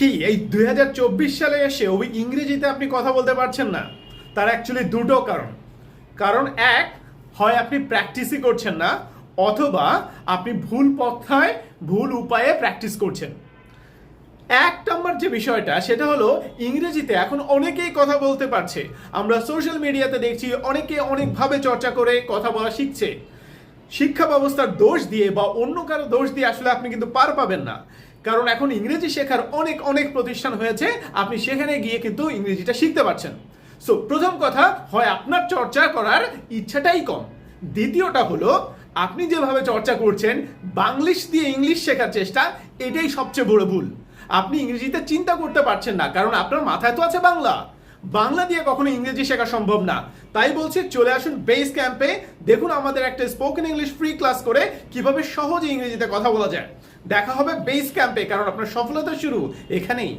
কি, এই দু হাজার চব্বিশ সালে এসে ওই ইংরেজিতে আপনি কথা বলতে পারছেন না? তার অ্যাকচুয়ালি দুটো কারণ। কারণ এক, হয় আপনি প্র্যাকটিসই করছেন না, অথবা আপনি ভুল পথায় ভুল উপায়ে প্র্যাকটিস করছেন। এক নম্বর যে বিষয়টা, সেটা হলো ইংরেজিতে এখন অনেকেই কথা বলতে পারছে। আমরা সোশ্যাল মিডিয়াতে দেখছি অনেকে অনেকভাবে চর্চা করে কথা বলা শিখছে। শিক্ষা ব্যবস্থার দোষ দিয়ে বা অন্য কারও দোষ দিয়ে আসলে আপনি কিন্তু পার পাবেন না। কারণ এখন ইংরেজি শেখার অনেক অনেক প্রতিষ্ঠান হয়েছে, আপনি সেখানে গিয়ে কিন্তু ইংরেজিটা শিখতে পারছেন। সো প্রথম কথা, হয় আপনার চর্চা করার ইচ্ছাটাই কম। দ্বিতীয়টা হলো, আপনি যেভাবে চর্চা করছেন, বাংলিশ দিয়ে ইংলিশ শেখার চেষ্টা, এটাই সবচেয়ে বড় ভুল। আপনি ইংরেজিতে চিন্তা করতে পারছেন না, কারণ আপনার মাথায় তো আছে বাংলা। বাংলা দিয়ে কখনো ইংরেজি শেখা সম্ভব না। তাই বলছি, চলে আসুন বেস ক্যাম্পে দেখুন আমাদের একটা স্পোকেন ইংলিশ ফ্রি ক্লাস করে কীভাবে সহজে ইংরেজিতে কথা বলা যায়। দেখা হবে বেস ক্যাম্পে কারণ আপনার সফলতা শুরু এখানেই।